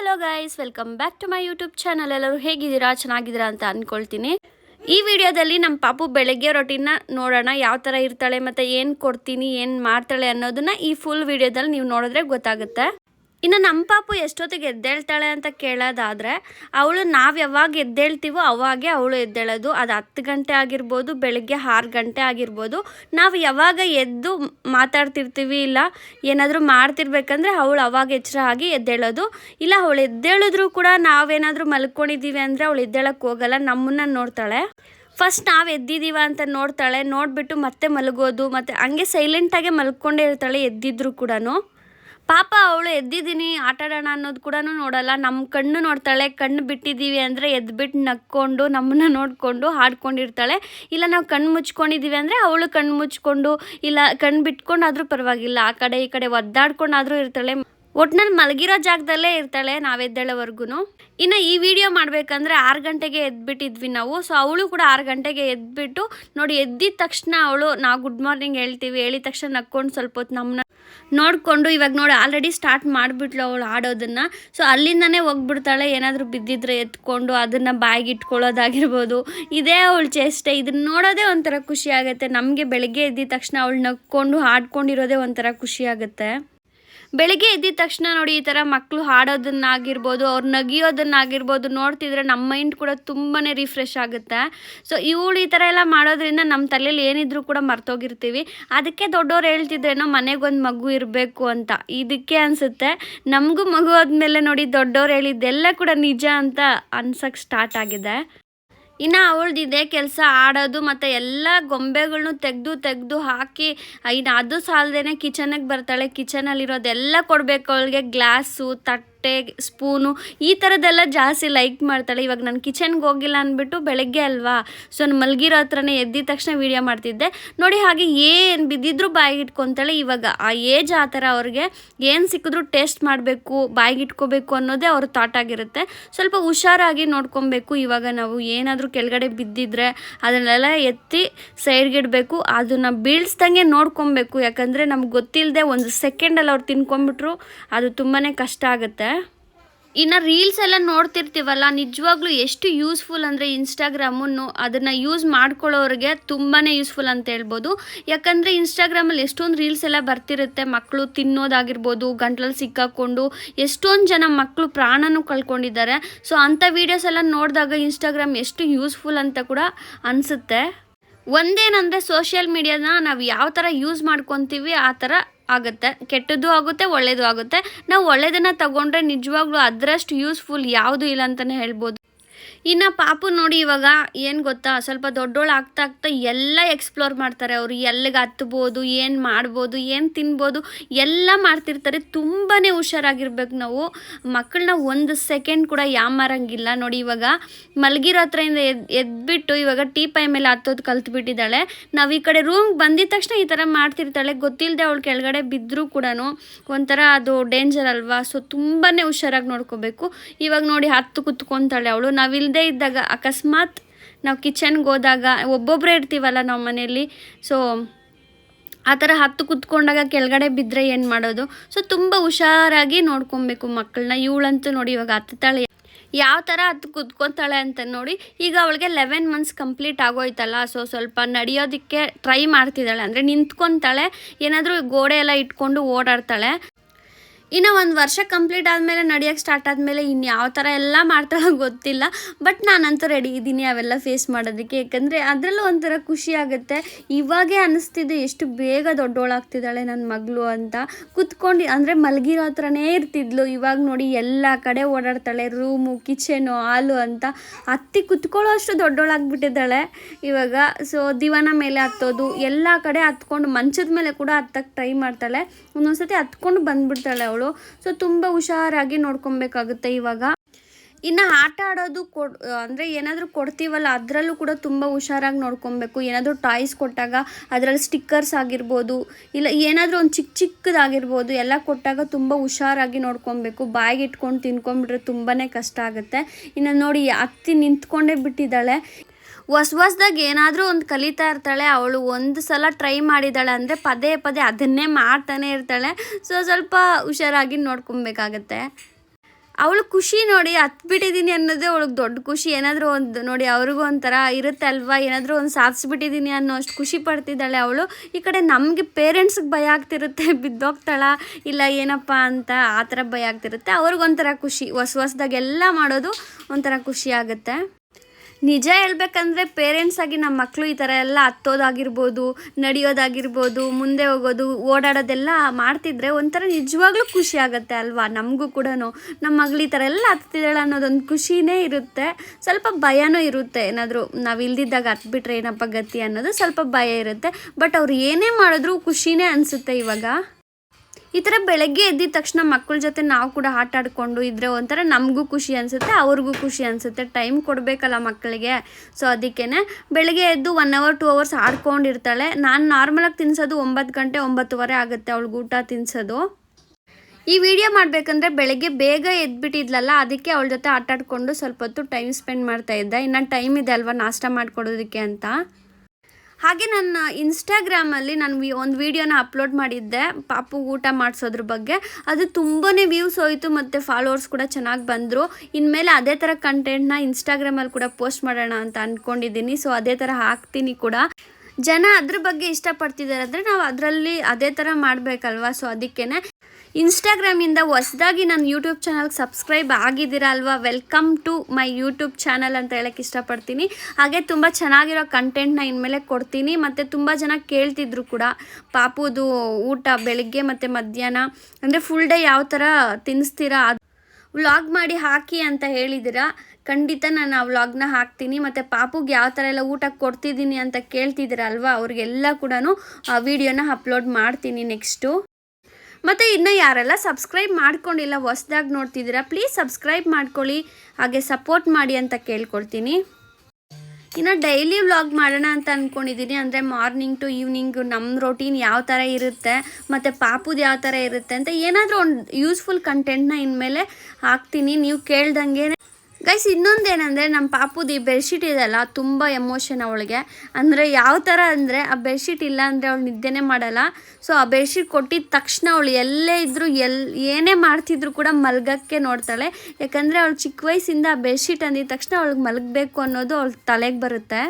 Hello guys welcome back to my YouTube channel ಎಲ್ಲರೂ ಹೇಗಿದ್ದೀರಾ? ಚೆನ್ನಾಗಿದ್ದೀರಾ ಅಂತ ಅಂದ್ಕೊಳ್ತೀನಿ ಈ ವಿಡಿಯೋದಲ್ಲಿ ನಮ್ಮ ಪಾಪು ಬೆಳಗ್ಗೆ ರೊಟೀನ ನೋಡೋಣ. ಯಾವ ಥರ ಇರ್ತಾಳೆ ಮತ್ತು ಏನು ಕೊಡ್ತೀನಿ, ಏನು ಮಾಡ್ತಾಳೆ ಅನ್ನೋದನ್ನ ಈ ಫುಲ್ ವಿಡಿಯೋದಲ್ಲಿ ನೀವು ನೋಡಿದ್ರೆ ಗೊತ್ತಾಗುತ್ತೆ. ಇನ್ನು ನಮ್ಮ ಪಾಪು ಎಷ್ಟೊತ್ತಿಗೆ ಎದ್ದೇಳ್ತಾಳೆ ಅಂತ ಕೇಳೋದಾದರೆ, ಅವಳು ನಾವು ಯಾವಾಗ ಎದ್ದೇಳ್ತೀವೋ ಅವಾಗೆ ಅವಳು ಎದ್ದೇಳೋದು. ಅದು ಹತ್ತು ಗಂಟೆ ಆಗಿರ್ಬೋದು, ಬೆಳಗ್ಗೆ ಆರು ಗಂಟೆ ಆಗಿರ್ಬೋದು. ನಾವು ಯಾವಾಗ ಎದ್ದು ಮಾತಾಡ್ತಿರ್ತೀವಿ ಇಲ್ಲ ಏನಾದರೂ ಮಾಡ್ತಿರ್ಬೇಕಂದ್ರೆ ಅವಳು ಅವಾಗ ಎಚ್ಚರ ಆಗಿ ಎದ್ದೇಳೋದು. ಇಲ್ಲ ಅವಳು ಎದ್ದೇಳಿದ್ರು ಕೂಡ ನಾವೇನಾದರೂ ಮಲ್ಕೊಂಡಿದ್ದೀವಿ ಅಂದರೆ ಅವಳು ಎದ್ದೇಳಕ್ಕೆ ಹೋಗಲ್ಲ, ನಮ್ಮನ್ನ ನೋಡ್ತಾಳೆ. ಫಸ್ಟ್ ನಾವು ಎದ್ದಿದ್ದೀವ ಅಂತ ನೋಡ್ತಾಳೆ, ನೋಡಿಬಿಟ್ಟು ಮತ್ತೆ ಮಲಗೋದು, ಮತ್ತು ಹಂಗೆ ಸೈಲೆಂಟಾಗೆ ಮಲ್ಕೊಂಡೇ ಇರ್ತಾಳೆ ಎದ್ದಿದ್ರು ಕೂಡ ಪಾಪ ಅವಳು ಎದ್ದಿದ್ದೀನಿ, ಆಟಾಡೋಣ ಅನ್ನೋದು ಕೂಡ ನೋಡಲ್ಲ. ನಮ್ಮ ಕಣ್ಣು ನೋಡ್ತಾಳೆ, ಕಣ್ಣು ಬಿಟ್ಟಿದ್ದೀವಿ ಅಂದರೆ ಎದ್ಬಿಟ್ಟು ನಕ್ಕೊಂಡು ನಮ್ಮನ್ನ ನೋಡಿಕೊಂಡು ಹಾಡ್ಕೊಂಡಿರ್ತಾಳೆ ಇಲ್ಲ ನಾವು ಕಣ್ಣು ಮುಚ್ಕೊಂಡಿದ್ದೀವಿ ಅಂದರೆ ಅವಳು ಕಣ್ಣು ಮುಚ್ಕೊಂಡು, ಇಲ್ಲ ಕಣ್ಣು ಬಿಟ್ಕೊಂಡಾದರೂ ಪರವಾಗಿಲ್ಲ. ಆ ಕಡೆ ಈ ಕಡೆ ಒದ್ದಾಡ್ಕೊಂಡಾದರೂ ಇರ್ತಾಳೆ. ಒಟ್ನಲ್ಲಿ ಮಲಗಿರೋ ಜಾಗದಲ್ಲೇ ಇರ್ತಾಳೆ ನಾವೆದ್ದೇಳೋವರೆಗೂ ಇನ್ನು ಈ ವಿಡಿಯೋ ಮಾಡಬೇಕಂದ್ರೆ ಆರು ಗಂಟೆಗೆ ಎದ್ಬಿಟ್ಟಿದ್ವಿ ನಾವು ಸೊ ಅವಳು ಕೂಡ ಆರು ಗಂಟೆಗೆ ಎದ್ಬಿಟ್ಟು ನೋಡಿ ಎದ್ದಿದ ತಕ್ಷಣ ಅವಳು, ನಾವು ಗುಡ್ ಮಾರ್ನಿಂಗ್ ಹೇಳ್ತೀವಿ, ಹೇಳಿದ ತಕ್ಷಣ ನಕ್ಕೊಂಡು ಸ್ವಲ್ಪ ಹೊತ್ತು ನಮ್ಮನ್ನ ನೋಡಿಕೊಂಡು ಇವಾಗ ನೋಡಿ ಆಲ್ರೆಡಿ ಸ್ಟಾರ್ಟ್ ಮಾಡಿಬಿಟ್ಲು ಅವಳು ಆಡೋದನ್ನು. ಸೊ ಅಲ್ಲಿಂದನೇ ಹೋಗ್ಬಿಡ್ತಾಳೆ, ಏನಾದರೂ ಬಿದ್ದಿದ್ರೆ ಎತ್ಕೊಂಡು ಅದನ್ನು ಬಾಯಿಗೆ ಇಟ್ಕೊಳ್ಳೋದಾಗಿರ್ಬೋದು. ಇದೇ ಅವಳು ಚೇಷ್ಟೆ ಇದನ್ನು ನೋಡೋದೇ ಒಂಥರ ಖುಷಿ ಆಗುತ್ತೆ. ನಮಗೆ ಬೆಳಗ್ಗೆ ಎದ್ದಿದ ತಕ್ಷಣ ಅವಳು ನಕ್ಕೊಂಡು ಆಡ್ಕೊಂಡಿರೋದೇ ಒಂಥರ ಖುಷಿ ಆಗುತ್ತೆ. ಬೆಳಿಗ್ಗೆ ಎದ್ದಿದ ತಕ್ಷಣ ನೋಡಿ ಈ ಥರ ಮಕ್ಕಳು ಹಾಡೋದನ್ನಾಗಿರ್ಬೋದು, ಅವ್ರು ನಗಿಯೋದನ್ನಾಗಿರ್ಬೋದು ನೋಡ್ತಿದ್ರೆ ನಮ್ಮ ಮೈಂಡ್ ಕೂಡ ತುಂಬಾ ರಿಫ್ರೆಶ್ ಆಗುತ್ತೆ. ಸೊ ಇವಳು ಈ ಥರ ಎಲ್ಲ ಮಾಡೋದ್ರಿಂದ ನಮ್ಮ ತಲೆಯಲ್ಲಿ ಏನಿದ್ರು ಕೂಡ ಮರ್ತೋಗಿರ್ತೀವಿ. ಅದಕ್ಕೆ ದೊಡ್ಡವ್ರು ಹೇಳ್ತಿದ್ರೇನೋ ಮನೆಗೊಂದು ಮಗು ಇರಬೇಕು ಅಂತ. ಇದಕ್ಕೆ ಅನಿಸುತ್ತೆ. ನಮಗೂ ಮಗು ಆದಮೇಲೆ ನೋಡಿ ದೊಡ್ಡವ್ರು ಹೇಳಿದ್ದೆಲ್ಲ ಕೂಡ ನಿಜ ಅಂತ ಅನ್ಸಕ್ಕೆ ಸ್ಟಾರ್ಟ್ ಆಗಿದೆ. ಇನ್ನು ಅವಳ್ದು ಇದೇ ಕೆಲಸ ಆಡೋದು ಮತ್ತು ಎಲ್ಲ ಗೊಂಬೆಗಳ್ನು ತೆಗೆದು ತೆಗೆದು ಹಾಕಿ ಇನ್ನು ಅದು ಸಾಲದೇನೆ ಕಿಚನಿಗೆ ಬರ್ತಾಳೆ ಕಿಚನಲ್ಲಿರೋದೆಲ್ಲ ಕೊಡಬೇಕು ಅವಳಿಗೆ. ಗ್ಲಾಸು, ತಟ್ಟೆ ಸ್ಪೂನು, ಈ ಥರದ್ದೆಲ್ಲ ಜಾಸ್ತಿ ಲೈಕ್ ಮಾಡ್ತಾಳೆ. ಇವಾಗ ನಾನು ಕಿಚನ್ಗೆ ಹೋಗಿಲ್ಲ ಅಂದ್ಬಿಟ್ಟು ಬೆಳಗ್ಗೆ ಅಲ್ವಾ? ಸೊ ನಾನು ಮಲಗಿರೋ ಹತ್ರನೇ ಎದ್ದಿದ ತಕ್ಷಣ ವೀಡಿಯೋ ಮಾಡ್ತಿದ್ದೆ. ನೋಡಿ ಹಾಗೆ ಏನು ಬಿದ್ದಿದ್ರು ಬಾಯಿಗೆ ಇಟ್ಕೊತಾಳೆ. ಇವಾಗ ಆ ಏಜ್ ಆ ಥರ ಅವ್ರಿಗೆ ಏನು ಸಿಕ್ಕಿದ್ರು ಟೇಸ್ಟ್ ಮಾಡಬೇಕು, ಬಾಯಿಗೆ ಇಟ್ಕೋಬೇಕು ಅನ್ನೋದೇ ಅವ್ರ ಥಾಟ್ ಆಗಿರುತ್ತೆ. ಸ್ವಲ್ಪ ಹುಷಾರಾಗಿ ನೋಡ್ಕೊಬೇಕು. ಇವಾಗ ನಾವು ಏನಾದರೂ ಕೆಳಗಡೆ ಬಿದ್ದಿದ್ರೆ ಅದನ್ನೆಲ್ಲ ಎತ್ತಿ ಸೈಡ್ಗಿಡಬೇಕು ಅದನ್ನು ಬೀಳ್ಸ್ದಂಗೆ ನೋಡ್ಕೊಬೇಕು. ಯಾಕಂದರೆ ನಮ್ಗೆ ಗೊತ್ತಿಲ್ಲದೆ ಒಂದು ಸೆಕೆಂಡಲ್ಲಿ ಅವ್ರು ತಿನ್ಕೊಂಬಿಟ್ರು ಅದು ತುಂಬಾ ಕಷ್ಟ ಆಗುತ್ತೆ. ಇನ್ನು ರೀಲ್ಸ್ ಎಲ್ಲ ನೋಡ್ತಿರ್ತೀವಲ್ಲ, ನಿಜವಾಗ್ಲೂ ಎಷ್ಟು ಯೂಸ್ಫುಲ್ ಅಂದರೆ ಇನ್ಸ್ಟಾಗ್ರಾಮನ್ನು ಅದನ್ನು ಯೂಸ್ ಮಾಡ್ಕೊಳ್ಳೋರಿಗೆ ತುಂಬಾ ಯೂಸ್ಫುಲ್ ಅಂತ ಹೇಳ್ಬೋದು. ಯಾಕಂದರೆ ಇನ್ಸ್ಟಾಗ್ರಾಮಲ್ಲಿ ಎಷ್ಟೊಂದು ರೀಲ್ಸ್ ಎಲ್ಲ ಬರ್ತಿರುತ್ತೆ ಮಕ್ಕಳು ತಿನ್ನೋದಾಗಿರ್ಬೋದು ಗಂಟ್ಲಲ್ಲಿ ಸಿಕ್ಕಾಕೊಂಡು ಎಷ್ಟೊಂದು ಜನ ಮಕ್ಕಳು ಪ್ರಾಣನೂ ಕಳ್ಕೊಂಡಿದ್ದಾರೆ. ಸೊ ಅಂಥ ವೀಡಿಯೋಸ್ ಎಲ್ಲ ನೋಡಿದಾಗ ಇನ್ಸ್ಟಾಗ್ರಾಮ್ ಎಷ್ಟು ಯೂಸ್ಫುಲ್ ಅಂತ ಕೂಡ ಅನಿಸುತ್ತೆ. ಒಂದೇನಂದರೆ ಸೋಷಿಯಲ್ ಮೀಡಿಯಾನ ನಾವು ಯಾವ ಥರ ಯೂಸ್ ಮಾಡ್ಕೊತೀವಿ, ಆ ಥರ ಆಗುತ್ತೆ. ಕೆಟ್ಟದ್ದು ಆಗುತ್ತೆ ಒಳ್ಳೆಯದು ಆಗುತ್ತೆ. ನಾವು ಒಳ್ಳೆಯದನ್ನು ತಗೊಂಡ್ರೆ ನಿಜವಾಗ್ಲೂ ಅದರಷ್ಟು ಯೂಸ್ಫುಲ್ ಯಾವುದು ಇಲ್ಲ ಅಂತಲೇ ಹೇಳ್ಬೋದು. ಇನ್ನು ಪಾಪು ನೋಡಿ ಇವಾಗ ಏನು ಗೊತ್ತಾ? ಸ್ವಲ್ಪ ದೊಡ್ಡೋಳು ಆಗ್ತಾ ಆಗ್ತಾ ಎಲ್ಲ ಎಕ್ಸ್ಪ್ಲೋರ್ ಮಾಡ್ತಾರೆ ಅವರು. ಎಲ್ಲಿಗೆ ಹತ್ಬೋದು, ಏನು ಮಾಡ್ಬೋದು, ಏನು ತಿನ್ಬೋದು, ಎಲ್ಲ ಮಾಡ್ತಿರ್ತಾರೆ. ತುಂಬಾ ಹುಷಾರಾಗಿರ್ಬೇಕು ನಾವು. ಮಕ್ಕಳನ್ನ ಒಂದು ಸೆಕೆಂಡ್ ಕೂಡ ಯಾಮಾರಂಗಿಲ್ಲ ನೋಡಿ ಇವಾಗ ಮಲಗಿರೋ ಹತ್ರದಿಂದ ಎದ್, ಎದ್ಬಿಟ್ಟು ಇವಾಗ ಟೀ ಪೈ ಮೇಲೆ ಹತ್ತೋದು ಕಲ್ತ್ಬಿಟ್ಟಿದ್ದಾಳೆ. ನಾವು ಈ ಕಡೆ ರೂಮ್ಗೆ ಬಂದಿದ ತಕ್ಷಣ ಈ ಥರ ಮಾಡ್ತಿರ್ತಾಳೆ. ಗೊತ್ತಿಲ್ಲದೆ ಅವಳು ಕೆಳಗಡೆ ಬಿದ್ದರೂ ಕೂಡ ಒಂಥರ ಅದು ಡೇಂಜರ್ ಅಲ್ವಾ? ಸೊ ತುಂಬಾ ಹುಷಾರಾಗಿ ನೋಡ್ಕೋಬೇಕು. ಇವಾಗ ನೋಡಿ ಹತ್ತು ಕುತ್ಕೊತಾಳೆ ಅವಳು. ನಾವಿಲ್ಲದೆ ಇದ್ದಾಗ ಅಕಸ್ಮಾತ್ ನಾವು ಕಿಚನ್ಗೆ ಹೋದಾಗ ಒಬ್ಬೊಬ್ಬರೇ ಇರ್ತೀವಲ್ಲ ನಾವು ಮನೆಯಲ್ಲಿ ಸೊ ಆ ಥರ ಹತ್ತು ಕುತ್ಕೊಂಡಾಗ ಕೆಳಗಡೆ ಬಿದ್ದರೆ ಏನು ಮಾಡೋದು? ಸೊ ತುಂಬ ಹುಷಾರಾಗಿ ನೋಡ್ಕೊಬೇಕು ಮಕ್ಕಳನ್ನ. ಇವಳಂತೂ ನೋಡಿ ಇವಾಗ ಹತ್ತುತ್ತಾಳೆ. ಯಾವ ಥರ ಹತ್ತು ಕುತ್ಕೊತಾಳೆ ಅಂತ ನೋಡಿ, ಈಗ ಅವಳಿಗೆ ಲೆವೆನ್ ಮಂತ್ಸ್ ಕಂಪ್ಲೀಟ್ ಆಗೋಯ್ತಲ್ಲ ಸೊ ಸ್ವಲ್ಪ ನಡೆಯೋದಕ್ಕೆ ಟ್ರೈ ಮಾಡ್ತಿದ್ದಾಳೆ. ಅಂದರೆ ನಿಂತ್ಕೊತಾಳೆ, ಏನಾದರೂ ಗೋಡೆ ಎಲ್ಲ ಇಟ್ಕೊಂಡು ಓಡಾಡ್ತಾಳೆ. ಇನ್ನು ಒಂದು ವರ್ಷ ಕಂಪ್ಲೀಟ್ ಆದಮೇಲೆ ನಡೆಯೋಕ್ಕೆ ಸ್ಟಾರ್ಟ್ ಆದಮೇಲೆ ಇನ್ನು ಯಾವ ಥರ ಎಲ್ಲ ಮಾಡ್ತಾಳೋ ಗೊತ್ತಿಲ್ಲ. ಬಟ್ ನಾನಂತೂ ರೆಡಿ ಇದ್ದೀನಿ ಅವೆಲ್ಲ ಫೇಸ್ ಮಾಡೋದಕ್ಕೆ. ಯಾಕಂದರೆ ಅದರಲ್ಲೂ ಒಂಥರ ಖುಷಿ ಆಗುತ್ತೆ. ಇವಾಗೇ ಅನ್ನಿಸ್ತಿದೆ ಎಷ್ಟು ಬೇಗ ದೊಡ್ಡೋಳಾಗ್ತಿದ್ದಾಳೆ ನನ್ನ ಮಗಳು ಅಂತ. ಕುತ್ಕೊಂಡು ಅಂದರೆ ಮಲಗಿರೋ ಹತ್ರನೇ ಇರ್ತಿದ್ಲು. ಇವಾಗ ನೋಡಿ ಎಲ್ಲ ಕಡೆ ಓಡಾಡ್ತಾಳೆ. ರೂಮು ಕಿಚನು ಹಾಲು ಅಂತ. ಹತ್ತಿ ಕುತ್ಕೊಳ್ಳೋ ಅಷ್ಟು ದೊಡ್ಡೋಳಾಗ್ಬಿಟ್ಟಿದ್ದಾಳೆ ಇವಾಗ. ಸೊ ದಿವಾನ ಮೇಲೆ ಹತ್ತೋದು, ಎಲ್ಲ ಕಡೆ ಹತ್ಕೊಂಡು ಮಂಚದ ಮೇಲೆ ಕೂಡ ಹತ್ತಕ್ಕೆ ಟ್ರೈ ಮಾಡ್ತಾಳೆ. ಒಂದೊಂದ್ಸತಿ ಹತ್ಕೊಂಡು ಬಂದ್ಬಿಡ್ತಾಳೆ ಅವಳು. ಸೊ ತುಂಬ ಹುಷಾರಾಗಿ ನೋಡ್ಕೊಬೇಕಾಗುತ್ತೆ ಇವಾಗ. ಇನ್ನು ಆಟ ಆಡೋದು ಕೊಡ್, ಅಂದರೆ ಏನಾದರೂ ಕೊಡ್ತೀವಲ್ಲ, ಅದರಲ್ಲೂ ಕೂಡ ತುಂಬ ಹುಷಾರಾಗಿ ನೋಡ್ಕೊಬೇಕು ಏನಾದರೂ ಟಾಯ್ಸ್ ಕೊಟ್ಟಾಗ ಅದರಲ್ಲಿ ಸ್ಟಿಕ್ಕರ್ಸ್ ಆಗಿರ್ಬೋದು, ಇಲ್ಲ ಏನಾದರೂ ಒಂದು ಚಿಕ್ಕ ಚಿಕ್ಕದಾಗಿರ್ಬೋದು, ಎಲ್ಲ ಕೊಟ್ಟಾಗ ತುಂಬ ಹುಷಾರಾಗಿ ನೋಡ್ಕೊಬೇಕು ಬಾಯಿಗೆ ಇಟ್ಕೊಂಡು ತಿನ್ಕೊಂಡ್ಬಿಟ್ರೆ ತುಂಬಾ ಕಷ್ಟ ಆಗುತ್ತೆ. ಇನ್ನು ನೋಡಿ, ಅತ್ತಿ ನಿಂತ್ಕೊಂಡೇ ಬಿಟ್ಟಿದ್ದಾಳೆ. ಹೊಸ ಹೊಸ್ದಾಗ ಏನಾದರೂ ಒಂದು ಕಲಿತಾ ಇರ್ತಾಳೆ, ಅವಳು ಒಂದು ಸಲ ಟ್ರೈ ಮಾಡಿದ್ದಾಳೆ ಅಂದರೆ ಪದೇ ಪದೇ ಅದನ್ನೇ ಮಾಡ್ತಾನೆ ಇರ್ತಾಳೆ. ಸೊ ಸ್ವಲ್ಪ ಹುಷಾರಾಗಿ ನೋಡ್ಕೊಬೇಕಾಗತ್ತೆ. ಅವಳು ಖುಷಿ ನೋಡಿ ಹತ್ಬಿಟ್ಟಿದ್ದೀನಿ ಅನ್ನೋದೇ ಅವಳಿಗೆ ದೊಡ್ಡ ಖುಷಿ. ಏನಾದರೂ ಒಂದು ನೋಡಿ ಅವ್ರಿಗೂ ಒಂಥರ ಇರುತ್ತೆ ಅಲ್ವಾ? ಏನಾದರೂ ಒಂದು ಸಾಧಿಸ್ಬಿಟ್ಟಿದ್ದೀನಿ ಅನ್ನೋ ಅಷ್ಟು ಖುಷಿ ಪಡ್ತಿದ್ದಾಳೆ ಅವಳು. ಈ ಕಡೆ ನಮಗೆ ಪೇರೆಂಟ್ಸ್ಗೆ ಭಯ ಆಗ್ತಿರುತ್ತೆ. ಬಿದ್ದೋಗ್ತಾಳ? ಇಲ್ಲ ಏನಪ್ಪ ಅಂತ ಆ ಥರ ಭಯ ಆಗ್ತಿರುತ್ತೆ. ಅವ್ರಿಗೊಂಥರ ಖುಷಿ. ಹೊಸ ಹೊಸ್ದಾಗೆಲ್ಲ ಮಾಡೋದು ಒಂಥರ ಖುಷಿ ಆಗುತ್ತೆ. ನಿಜ ಹೇಳ್ಬೇಕಂದ್ರೆ ಪೇರೆಂಟ್ಸ್ ಆಗಿ ನಮ್ಮ ಮಕ್ಕಳು ಈ ಥರ ಎಲ್ಲ ಹತ್ತೋದಾಗಿರ್ಬೋದು, ನಡೆಯೋದಾಗಿರ್ಬೋದು, ಮುಂದೆ ಹೋಗೋದು, ಓಡಾಡೋದೆಲ್ಲ ಮಾಡ್ತಿದ್ರೆ ಒಂಥರ ನಿಜವಾಗ್ಲೂ ಖುಷಿ ಆಗುತ್ತೆ ಅಲ್ವಾ? ನಮಗೂ ಕೂಡ ನಮ್ಮ ಮಗಳು ಈ ಥರ ಎಲ್ಲ ಹತ್ತಿದ್ದಾಳೆ ಅನ್ನೋದೊಂದು ಖುಷಿನೇ ಇರುತ್ತೆ. ಸ್ವಲ್ಪ ಭಯನೂ ಇರುತ್ತೆ. ಏನಾದರೂ ನಾವು ಇಲ್ದಿದ್ದಾಗ ಹತ್ಬಿಟ್ರೆ ಏನಪ್ಪ ಗತಿ ಅನ್ನೋದು ಸ್ವಲ್ಪ ಭಯ ಇರುತ್ತೆ. ಬಟ್ ಅವ್ರು ಏನೇ ಮಾಡಿದ್ರು ಖುಷಿನೇ ಅನಿಸುತ್ತೆ ಇವಾಗ. ಈ ಥರ ಬೆಳಗ್ಗೆ ಎದ್ದಿದ ತಕ್ಷಣ ಮಕ್ಕಳ ಜೊತೆ ನಾವು ಕೂಡ ಆಟ ಆಡ್ಕೊಂಡು ಇದ್ರೆ ಒಂಥರ ನಮಗೂ ಖುಷಿ ಅನಿಸುತ್ತೆ, ಅವ್ರಿಗೂ ಖುಷಿ ಅನಿಸುತ್ತೆ. ಟೈಮ್ ಕೊಡಬೇಕಲ್ಲ ಮಕ್ಕಳಿಗೆ. ಸೊ ಅದಕ್ಕೇ ಬೆಳಗ್ಗೆ ಎದ್ದು ಒನ್ ಅವರ್ ಟೂ ಅವರ್ಸ್ ಆಡ್ಕೊಂಡಿರ್ತಾಳೆ. ನಾನು ನಾರ್ಮಲಾಗಿ ತಿನ್ಸೋದು ಒಂಬತ್ತು ಗಂಟೆ, ಒಂಬತ್ತುವರೆ ಆಗುತ್ತೆ ಅವಳಿಗೆ ಊಟ ತಿನ್ಸೋದು. ಈ ವಿಡಿಯೋ ಮಾಡಬೇಕಂದ್ರೆ ಬೆಳಗ್ಗೆ ಬೇಗ ಎದ್ಬಿಟ್ಟಿದ್ಲಲ್ಲ, ಅದಕ್ಕೆ ಅವಳ ಜೊತೆ ಆಟಾಡ್ಕೊಂಡು ಸ್ವಲ್ಪ ಹೊತ್ತು ಟೈಮ್ ಸ್ಪೆಂಡ್ ಮಾಡ್ತಾ ಇದ್ದೆ. ಇನ್ನು ಟೈಮ್ ಇದೆ ಅಲ್ವಾ ನಾಷ್ಟ ಮಾಡಿಕೊಡೋದಕ್ಕೆ ಅಂತ. ಹಾಗೆ ನನ್ನ ಇನ್ಸ್ಟಾಗ್ರಾಮಲ್ಲಿ ನಾನು ವಿ ಒಂದು ವೀಡಿಯೋನ ಅಪ್ಲೋಡ್ ಮಾಡಿದ್ದೆ, ಪಾಪು ಊಟ ಮಾಡಿಸೋದ್ರ ಬಗ್ಗೆ. ಅದು ತುಂಬಾ ವ್ಯೂಸ್ ಹೋಯಿತು ಮತ್ತು ಫಾಲೋವರ್ಸ್ ಕೂಡ ಚೆನ್ನಾಗಿ ಬಂದರು. ಇನ್ಮೇಲೆ ಅದೇ ಥರ ಕಂಟೆಂಟ್ನ ಇನ್ಸ್ಟಾಗ್ರಾಮಲ್ಲಿ ಕೂಡ ಪೋಸ್ಟ್ ಮಾಡೋಣ ಅಂತ ಅಂದ್ಕೊಂಡಿದ್ದೀನಿ ಸೊ ಅದೇ ಥರ ಹಾಕ್ತೀನಿ ಕೂಡ. ಜನ ಅದ್ರ ಬಗ್ಗೆ ಇಷ್ಟಪಡ್ತಿದ್ದಾರೆ ಅಂದರೆ ನಾವು ಅದರಲ್ಲಿ ಅದೇ ಥರ ಮಾಡಬೇಕಲ್ವಾ? ಸೊ ಅದಕ್ಕೇ ಇನ್ಸ್ಟಾಗ್ರಾಮಿಂದ ಹೊಸ್ದಾಗಿ ನನ್ನ ಯೂಟ್ಯೂಬ್ ಚಾನಲ್ಗೆ ಸಬ್ಸ್ಕ್ರೈಬ್ ಆಗಿದ್ದೀರಾ ಅಲ್ವಾ welcome to my YouTube channel ಅಂತ ಹೇಳಕ್ಕೆ ಇಷ್ಟಪಡ್ತೀನಿ. ಹಾಗೆ ತುಂಬ ಚೆನ್ನಾಗಿರೋ ಕಂಟೆಂಟ್ನ ಇನ್ಮೇಲೆ ಕೊಡ್ತೀನಿ. ಮತ್ತು ತುಂಬ ಜನ ಕೇಳ್ತಿದ್ರು ಕೂಡ, ಪಾಪುದು ಊಟ ಬೆಳಿಗ್ಗೆ ಮತ್ತು ಮಧ್ಯಾಹ್ನ, ಅಂದರೆ ಫುಲ್ ಡೇ ಯಾವ ಥರ ತಿನ್ನಿಸ್ತೀರಾ? ಅದು ವ್ಲಾಗ್ ಮಾಡಿ ಹಾಕಿ ಅಂತ ಹೇಳಿದ್ದೀರಾ? ಖಂಡಿತ ನಾನು ಆ ವ್ಲಾಗ್ನ ಹಾಕ್ತೀನಿ. ಮತ್ತು ಪಾಪುಗೆ ಯಾವ ಥರ ಎಲ್ಲ ಊಟ ಕೊಡ್ತಿದ್ದೀನಿ ಅಂತ ಕೇಳ್ತಿದ್ದೀರಲ್ವಾ? ಅವ್ರಿಗೆಲ್ಲ ಕೂಡ ವಿಡಿಯೋನ ಅಪ್ಲೋಡ್ ಮಾಡ್ತೀನಿ ನೆಕ್ಸ್ಟು ಮತ್ತು ಇನ್ನು ಯಾರೆಲ್ಲ ಸಬ್ಸ್ಕ್ರೈಬ್ ಮಾಡ್ಕೊಂಡಿಲ್ಲ, ಹೊಸ್ದಾಗಿ ನೋಡ್ತಿದ್ದೀರಾ ಪ್ಲೀಸ್ ಸಬ್ಸ್ಕ್ರೈಬ್ ಮಾಡ್ಕೊಳ್ಳಿ, ಹಾಗೆ ಸಪೋರ್ಟ್ ಮಾಡಿ ಅಂತ ಕೇಳ್ಕೊಳ್ತೀನಿ ಇನ್ನು ಡೈಲಿ ವ್ಲಾಗ್ ಮಾಡೋಣ ಅಂತ ಅಂದ್ಕೊಂಡಿದ್ದೀನಿ ಅಂದರೆ ಮಾರ್ನಿಂಗ್ ಟು ಈವ್ನಿಂಗ್ ನಮ್ಮ ರೊಟೀನ್ ಯಾವ ಥರ ಇರುತ್ತೆ, ಮತ್ತು ಪಾಪುದು ಯಾವ ಥರ ಇರುತ್ತೆ ಅಂತ ಏನಾದರೂ ಒಂದು ಯೂಸ್ಫುಲ್ ಕಂಟೆಂಟ್ನ ಇನ್ಮೇಲೆ ಹಾಕ್ತೀನಿ. ನೀವು ಕೇಳ್ದಂಗೆ ಗೈಸ್ ಇನ್ನೊಂದೇನೆಂದರೆ ನಮ್ಮ ಪಾಪುದು ಈ ಬೆಡ್ಶೀಟ್ ಇದೆಲ್ಲ ತುಂಬ ಎಮೋಷನ್ ಅವಳಿಗೆ. ಅಂದರೆ ಯಾವ ಥರ ಅಂದರೆ ಆ ಬೆಡ್ಶೀಟ್ ಇಲ್ಲ ಅಂದರೆ ಅವಳು ನಿದ್ದೆನೇ ಮಾಡಲ್ಲ. ಸೊ ಆ ಬೆಡ್ಶೀಟ್ ಕೊಟ್ಟಿದ್ದ ತಕ್ಷಣ ಅವಳು ಎಲ್ಲೇ ಇದ್ದರೂ ಎಲ್, ಏನೇ ಮಾಡ್ತಿದ್ರು ಕೂಡ ಮಲಗಕ್ಕೆ ನೋಡ್ತಾಳೆ. ಯಾಕಂದರೆ ಅವಳು ಚಿಕ್ಕ ವಯಸ್ಸಿಂದ ಆ ಬೆಡ್ಶೀಟ್ ಅಂದಿದ ತಕ್ಷಣ ಅವಳಿಗೆ ಮಲಗಬೇಕು ಅನ್ನೋದು ಅವಳ ತಲೆಗೆ ಬರುತ್ತೆ.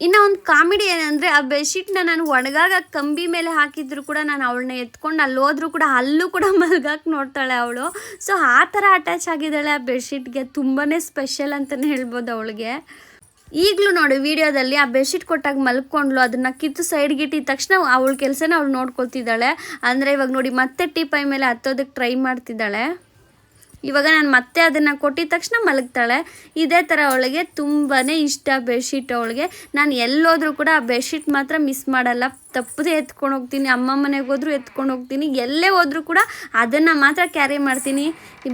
ಇನ್ನು ಒಂದು ಕಾಮಿಡಿ ಏನಂದರೆ, ಆ ಬೆಡ್ಶೀಟ್ನ ನಾನು ಒಣಗಾಗ ಕಂಬಿ ಮೇಲೆ ಹಾಕಿದ್ರು ಕೂಡ ನಾನು ಅವಳನ್ನ ಎತ್ಕೊಂಡು ಅಲ್ಲಿ ಹೋದ್ರೂ ಕೂಡ ಅಲ್ಲೂ ಕೂಡ ಮಲ್ಗಕ್ಕೆ ನೋಡ್ತಾಳೆ ಅವಳು. ಸೊ ಆ ಥರ ಅಟ್ಯಾಚ್ ಆಗಿದ್ದಾಳೆ ಆ ಬೆಡ್ಶೀಟ್ಗೆ. ತುಂಬಾ ಸ್ಪೆಷಲ್ ಅಂತಲೇ ಹೇಳ್ಬೋದು ಅವಳಿಗೆ. ಈಗಲೂ ನೋಡಿ ವಿಡಿಯೋದಲ್ಲಿ ಆ ಬೆಡ್ಶೀಟ್ ಕೊಟ್ಟಾಗ ಮಲ್ಕೊಂಡ್ಲು ಅದನ್ನು ಕಿತ್ತು ಸೈಡ್ಗೆ ಇಟ್ಟಿದ ತಕ್ಷಣ ಅವಳ ಕೆಲಸನ ಅವಳು ನೋಡ್ಕೊಳ್ತಿದ್ದಾಳೆ. ಅಂದರೆ ಇವಾಗ ನೋಡಿ ಮತ್ತೆ ಟೀಪೈ ಮೇಲೆ ಹತ್ತೋದಕ್ಕೆ ಟ್ರೈ ಮಾಡ್ತಿದ್ದಾಳೆ. ಇವಾಗ ನಾನು ಮತ್ತೆ ಅದನ್ನು ಕೊಟ್ಟಿದ ತಕ್ಷಣ ಮಲಗ್ತಾಳೆ. ಇದೇ ಥರ ಅವಳಿಗೆ ತುಂಬಾ ಇಷ್ಟ ಬೆಡ್ಶೀಟ್ ಅವಳಿಗೆ. ನಾನು ಎಲ್ಲೋದ್ರೂ ಕೂಡ ಆ ಬೆಡ್ಶೀಟ್ ಮಾತ್ರ ಮಿಸ್ ಮಾಡಲ್ಲ. ತಪ್ಪದೇ ಎತ್ಕೊಂಡು ಹೋಗ್ತೀನಿ, ಅಮ್ಮ ಮನೆಗೆ ಹೋದರೂ ಎತ್ಕೊಂಡು ಹೋಗ್ತೀನಿ, ಎಲ್ಲೇ ಹೋದರೂ ಕೂಡ ಅದನ್ನು ಮಾತ್ರ ಕ್ಯಾರಿ ಮಾಡ್ತೀನಿ.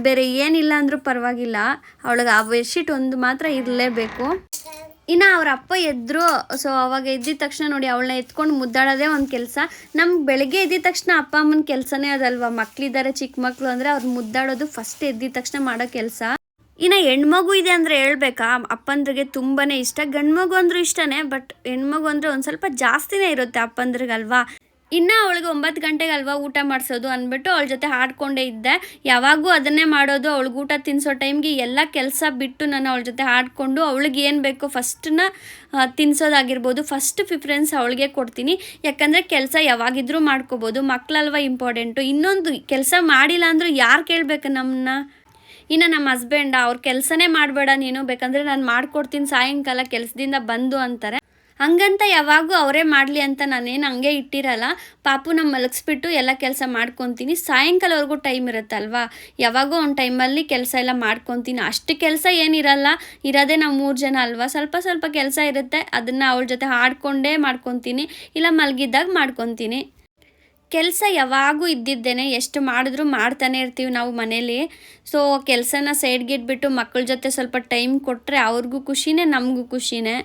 ಬೇರೆ ಏನಿಲ್ಲ ಅಂದರೂ ಪರವಾಗಿಲ್ಲ. ಅವಳಿಗೆ ಆ ಬೆಡ್ಶೀಟ್ ಒಂದು ಮಾತ್ರ ಇರಲೇಬೇಕು. ಇನ್ನು ಅವ್ರ ಅಪ್ಪ ಎದ್ರು ಸೊ ಅವಾಗ ಎದ್ದಿದ ತಕ್ಷಣ ನೋಡಿ ಅವಳನ್ನ ಎತ್ಕೊಂಡು ಮುದ್ದಾಡೋದೇ ಒಂದು ಕೆಲಸ. ನಮ್ಗೆ ಬೆಳಗ್ಗೆ ಎದ್ದಿದ ತಕ್ಷಣ ಅಪ್ಪ ಅಮ್ಮನ ಕೆಲಸನೇ ಅದಲ್ವಾ? ಮಕ್ಳಿದ್ದಾರೆ ಚಿಕ್ಕ ಮಕ್ಕಳು ಅಂದರೆ ಅವ್ರು ಮುದ್ದಾಡೋದು ಫಸ್ಟ್ ಎದ್ದಿದ ತಕ್ಷಣ ಮಾಡೋ ಕೆಲಸ. ಇನ್ನು ಹೆಣ್ಮಗು ಇದೆ ಅಂದರೆ ಹೇಳ್ಬೇಕಾ? ಅಪ್ಪಂದ್ರಿಗೆ ತುಂಬಾ ಇಷ್ಟ. ಗಂಡ್ಮಗು ಅಂದರೂ ಇಷ್ಟನೇ ಬಟ್ ಹೆಣ್ಮಗು ಅಂದರೆ ಒಂದು ಸ್ವಲ್ಪ ಜಾಸ್ತಿನೇ ಇರುತ್ತೆ ಅಪ್ಪಂದ್ರಿಗಲ್ವಾ? ಇನ್ನು ಅವಳಿಗೆ ಒಂಬತ್ತು ಗಂಟೆಗೆ ಅಲ್ವಾ ಊಟ ಮಾಡಿಸೋದು ಅಂದ್ಬಿಟ್ಟು ಅವಳ ಜೊತೆ ಹಾಡ್ಕೊಂಡೇ ಇದ್ದೆ. ಯಾವಾಗೂ ಅದನ್ನೇ ಮಾಡೋದು, ಅವಳಿಗೆ ಊಟ ತಿನ್ನಿಸೋ ಟೈಮ್ಗೆ ಎಲ್ಲ ಕೆಲಸ ಬಿಟ್ಟು ನಾನು ಅವಳ ಜೊತೆ ಹಾಡ್ಕೊಂಡು ಅವಳಿಗೆ ಏನು ಬೇಕೋ ಫಸ್ಟನ್ನ ತಿನ್ನಿಸೋದಾಗಿರ್ಬೋದು ಫಸ್ಟ್ ಪ್ರಿಫರೆನ್ಸ್ ಅವಳಿಗೆ ಕೊಡ್ತೀನಿ. ಯಾಕಂದರೆ ಕೆಲಸ ಯಾವಾಗಿದ್ರೂ ಮಾಡ್ಕೋಬೋದು. ಮಕ್ಕಳಲ್ವ ಇಂಪಾರ್ಟೆಂಟು. ಇನ್ನೊಂದು ಕೆಲಸ ಮಾಡಿಲ್ಲ ಅಂದರೂ ಯಾರು ಕೇಳಬೇಕು ನಮ್ಮನ್ನ ಇನ್ನು ನಮ್ಮ ಹಸ್ಬೆಂಡ, ಅವ್ರ ಕೆಲಸನೇ ಮಾಡಬೇಡ ನೀನು. ಬೇಕಂದರೆ ನಾನು ಮಾಡ್ಕೊಡ್ತೀನಿ ಸಾಯಂಕಾಲ ಕೆಲಸದಿಂದ ಬಂದು ಅಂತಾರೆ. ಹಂಗಂತ ಯಾವಾಗೂ ಅವರೇ ಮಾಡಲಿ ಅಂತ ನಾನೇನು ಹಂಗೆ ಇಟ್ಟಿರಲ್ಲ. ಪಾಪು ನಮ್ಮ ಮಲಗಿಸ್ಬಿಟ್ಟು ಎಲ್ಲ ಕೆಲಸ ಮಾಡ್ಕೊತೀನಿ. ಸಾಯಂಕಾಲವರೆಗೂ ಟೈಮ್ ಇರುತ್ತಲ್ವಾ? ಯಾವಾಗೋ ಒಂದು ಟೈಮಲ್ಲಿ ಕೆಲಸ ಎಲ್ಲ ಮಾಡ್ಕೊತೀನಿ. ಅಷ್ಟು ಕೆಲಸ ಏನಿರಲ್ಲ. ಇರೋದೇ ನಾವು ಮೂರು ಜನ ಅಲ್ವಾ? ಸ್ವಲ್ಪ ಸ್ವಲ್ಪ ಕೆಲಸ ಇರುತ್ತೆ. ಅದನ್ನು ಅವಳ ಜೊತೆ ಹಾಡ್ಕೊಂಡೇ ಮಾಡ್ಕೊತೀನಿ. ಇಲ್ಲ ಮಲಗಿದ್ದಾಗ ಮಾಡ್ಕೊತೀನಿ. ಕೆಲಸ ಯಾವಾಗೂ ಇದ್ದಿದ್ದೇನೆ. ಎಷ್ಟು ಮಾಡಿದ್ರೂ ಮಾಡ್ತಾನೆ ಇರ್ತೀವಿ ನಾವು ಮನೇಲಿ. ಸೊ ಕೆಲಸನ ಸೈಡ್ಗೆ ಇಟ್ಬಿಟ್ಟು ಮಕ್ಕಳ ಜೊತೆ ಸ್ವಲ್ಪ ಟೈಮ್ ಕೊಟ್ಟರೆ ಅವ್ರಿಗೂ ಖುಷಿನೇ, ನಮಗೂ ಖುಷಿನೇ.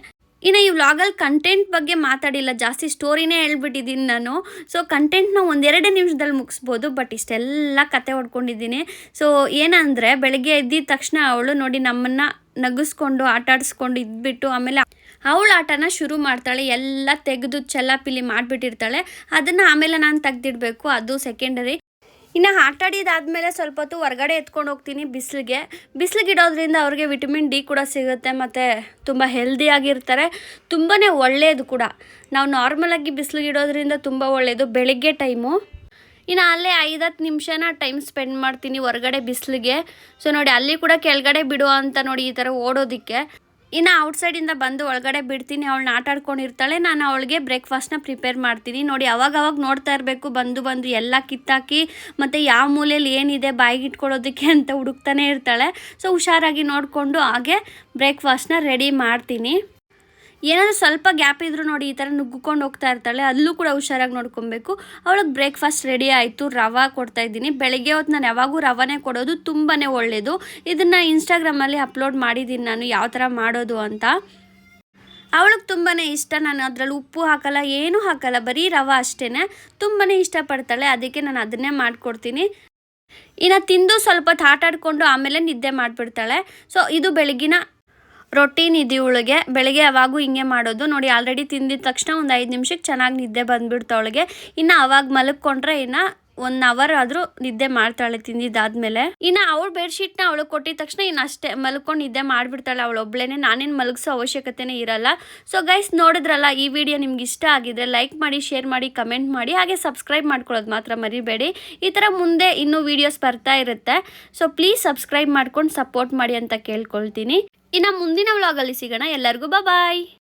ಇನ್ನು ಈ ವ್ಲಾಗಲ್ಲಿ ಕಂಟೆಂಟ್ ಬಗ್ಗೆ ಮಾತಾಡಿಲ್ಲ, ಜಾಸ್ತಿ ಸ್ಟೋರಿನೇ ಹೇಳ್ಬಿಟ್ಟಿದ್ದೀನಿ ನಾನು. ಸೊ ಕಂಟೆಂಟ್ನ ಒಂದೆರಡು ನಿಮಿಷದಲ್ಲಿ ಮುಗಿಸ್ಬೋದು ಬಟ್ ಇಷ್ಟೆಲ್ಲ ಕತೆ ಹೊಡ್ಕೊಂಡಿದ್ದೀನಿ. ಸೊ ಏನಂದರೆ, ಬೆಳಗ್ಗೆ ಎದ್ದಿದ ತಕ್ಷಣ ಅವಳು ನೋಡಿ ನಮ್ಮನ್ನು ನಗಿಸ್ಕೊಂಡು, ಆಟ ಆಡಿಸ್ಕೊಂಡು ಇದ್ಬಿಟ್ಟು, ಆಮೇಲೆ ಅವಳು ಆಟನ ಶುರು ಮಾಡ್ತಾಳೆ, ಎಲ್ಲ ತೆಗೆದು ಚೆಲ್ಲಾಪಿಲಿ ಮಾಡಿಬಿಟ್ಟಿರ್ತಾಳೆ. ಅದನ್ನು ಆಮೇಲೆ ನಾನು ತೆಗ್ದಿಡಬೇಕು, ಅದು ಸೆಕೆಂಡರಿ ಇನ್ನು ಆಟ ಆಡಿದಾದಮೇಲೆ ಸ್ವಲ್ಪ ಹೊತ್ತು ಹೊರಗಡೆ ಎತ್ಕೊಂಡು ಹೋಗ್ತೀನಿ ಬಿಸಿಲಿಗೆ. ಬಿಸಿಲಿಗೆ ಇಡೋದ್ರಿಂದ ಅವ್ರಿಗೆ ವಿಟಮಿನ್ ಡಿ ಕೂಡ ಸಿಗುತ್ತೆ ಮತ್ತು ತುಂಬ ಹೆಲ್ದಿಯಾಗಿರ್ತಾರೆ ತುಂಬಾ ಒಳ್ಳೆಯದು ಕೂಡ. ನಾವು ನಾರ್ಮಲಾಗಿ ಬಿಸಿಲಿಗೆ ಇಡೋದ್ರಿಂದ ತುಂಬ ಒಳ್ಳೆಯದು ಬೆಳಗ್ಗೆ ಟೈಮು ಇನ್ನು ಅಲ್ಲೇ ಐದು ಹತ್ತು ನಿಮಿಷನ ಟೈಮ್ ಸ್ಪೆಂಡ್ ಮಾಡ್ತೀನಿ ಹೊರಗಡೆ ಬಿಸಿಲಿಗೆ. ಸೊ ನೋಡಿ ಅಲ್ಲಿ ಕೂಡ ಕೆಳಗಡೆ ಬಿಡುವ ಅಂತ ನೋಡಿ ಈ ಥರ ಓಡೋದಕ್ಕೆ. ಇನ್ನು ಔಟ್ಸೈಡಿಂದ ಬಂದು ಒಳಗಡೆ ಬಿಡ್ತೀನಿ ಅವಳನ್ನ ಆಟ ಆಡ್ಕೊಂಡಿರ್ತಾಳೆ ನಾನು ಅವಳಿಗೆ ಬ್ರೇಕ್ಫಾಸ್ಟ್ನ ಪ್ರಿಪೇರ್ ಮಾಡ್ತೀನಿ. ನೋಡಿ ಅವಾಗ ಅವಾಗ ನೋಡ್ತಾ ಇರಬೇಕು, ಬಂದು ಬಂದು ಎಲ್ಲ ಕಿತ್ತಾಕಿ, ಮತ್ತು ಯಾವ ಮೂಲೆಯಲ್ಲಿ ಏನಿದೆ ಬಾಯಿಗೆ ಇಟ್ಕೊಳ್ಳೋದಕ್ಕೆ ಅಂತ ಹುಡುಕ್ತಾನೆ ಇರ್ತಾಳೆ. ಸೊ ಹುಷಾರಾಗಿ ನೋಡಿಕೊಂಡು ಹಾಗೆ ಬ್ರೇಕ್ಫಾಸ್ಟ್ನ ರೆಡಿ ಮಾಡ್ತೀನಿ. ಏನಾದರೂ ಸ್ವಲ್ಪ ಗ್ಯಾಪ್ ಇದ್ದರೂ ನೋಡಿ ಈ ಥರ ನುಗ್ಗಿಕೊಂಡು ಹೋಗ್ತಾ ಇರ್ತಾಳೆ, ಅಲ್ಲೂ ಕೂಡ ಹುಷಾರಾಗಿ ನೋಡ್ಕೊಬೇಕು. ಅವಳಿಗೆ ಬ್ರೇಕ್ಫಾಸ್ಟ್ ರೆಡಿ ಆಯಿತು, ರವೆ ಕೊಡ್ತಾ ಇದ್ದೀನಿ. ಬೆಳಗ್ಗೆ ಹೊತ್ತು ನಾನು ಯಾವಾಗೂ ರವಾನೆ ಕೊಡೋದು ತುಂಬಾ ಒಳ್ಳೆಯದು ಇದನ್ನು ಇನ್ಸ್ಟಾಗ್ರಾಮಲ್ಲಿ ಅಪ್ಲೋಡ್ ಮಾಡಿದ್ದೀನಿ ನಾನು, ಯಾವ ಥರ ಮಾಡೋದು ಅಂತ. ಅವಳಿಗೆ ತುಂಬಾ ಇಷ್ಟ, ನಾನು ಅದರಲ್ಲಿ ಉಪ್ಪು ಹಾಕಲ್ಲ, ಏನೂ ಹಾಕಲ್ಲ, ಬರೀ ರವೆ ಅಷ್ಟೇ ತುಂಬಾ ಇಷ್ಟಪಡ್ತಾಳೆ, ಅದಕ್ಕೆ ನಾನು ಅದನ್ನೇ ಮಾಡಿಕೊಡ್ತೀನಿ. ಇನ್ನು ತಿಂದು ಸ್ವಲ್ಪ ಹೊತ್ತು ಆಟಾಡಿಕೊಂಡು ಆಮೇಲೆ ನಿದ್ದೆ ಮಾಡಿಬಿಡ್ತಾಳೆ. ಸೊ ಇದು ಬೆಳಗಿನ ರೊಟೀನ್ ಇದೆ ಇವಳಿಗೆ ಬೆಳಗ್ಗೆ ಯಾವಾಗೂ ಹಿಂಗೆ ಮಾಡೋದು. ನೋಡಿ ಆಲ್ರೆಡಿ ತಿಂದಿದ ತಕ್ಷಣ ಒಂದು ಐದು ನಿಮಿಷಕ್ಕೆ ಚೆನ್ನಾಗಿ ನಿದ್ದೆ ಬಂದ್ಬಿಡ್ತು ಅವಳಿಗೆ. ಇನ್ನು ಅವಾಗ ಮಲಗ್ಕೊಂಡ್ರೆ ಇನ್ನು ಒನ್ ಅವರ್ ಆದರೂ ನಿದ್ದೆ ಮಾಡ್ತಾಳೆ ತಿಂದಿದ್ದಾದ್ಮೇಲೆ. ಇನ್ನು ಅವಳ ಬೆಡ್ಶೀಟ್ನ ಅವಳು ಕೊಟ್ಟಿದ ತಕ್ಷಣ ಇನ್ನು ಅಷ್ಟೇ ಮಲ್ಕೊಂಡು ನಿದ್ದೆ ಮಾಡಿಬಿಡ್ತಾಳೆ ಅವಳು. ಒಬ್ಳೇನೆ ನಾನೇನು ಮಲಗಿಸೋ ಅವಶ್ಯಕತೆನೇ ಇರಲ್ಲ. ಸೊ ಗೈಸ್ ನೋಡಿದ್ರಲ್ಲ, ಈ ವಿಡಿಯೋ ನಿಮ್ಗೆ ಇಷ್ಟ ಆಗಿದ್ರೆ ಲೈಕ್ ಮಾಡಿ ಶೇರ್ ಮಾಡಿ ಕಮೆಂಟ್ ಮಾಡಿ, ಹಾಗೆ ಸಬ್ಸ್ಕ್ರೈಬ್ ಮಾಡ್ಕೊಳ್ಳೋದು ಮಾತ್ರ ಮರಿಬೇಡಿ. ಈ ಥರ ಮುಂದೆ ಇನ್ನೂ ವೀಡಿಯೋಸ್ ಬರ್ತಾ ಇರುತ್ತೆ. ಸೊ ಪ್ಲೀಸ್ ಸಬ್ಸ್ಕ್ರೈಬ್ ಮಾಡ್ಕೊಂಡು ಸಪೋರ್ಟ್ ಮಾಡಿ ಅಂತ ಕೇಳ್ಕೊಳ್ತೀನಿ. ಇನ್ನು ಮುಂದಿನ ವ್ಲಾಗಲ್ಲಿ ಸಿಗೋಣ. ಎಲ್ಲರಿಗೂ ಬಾಯ್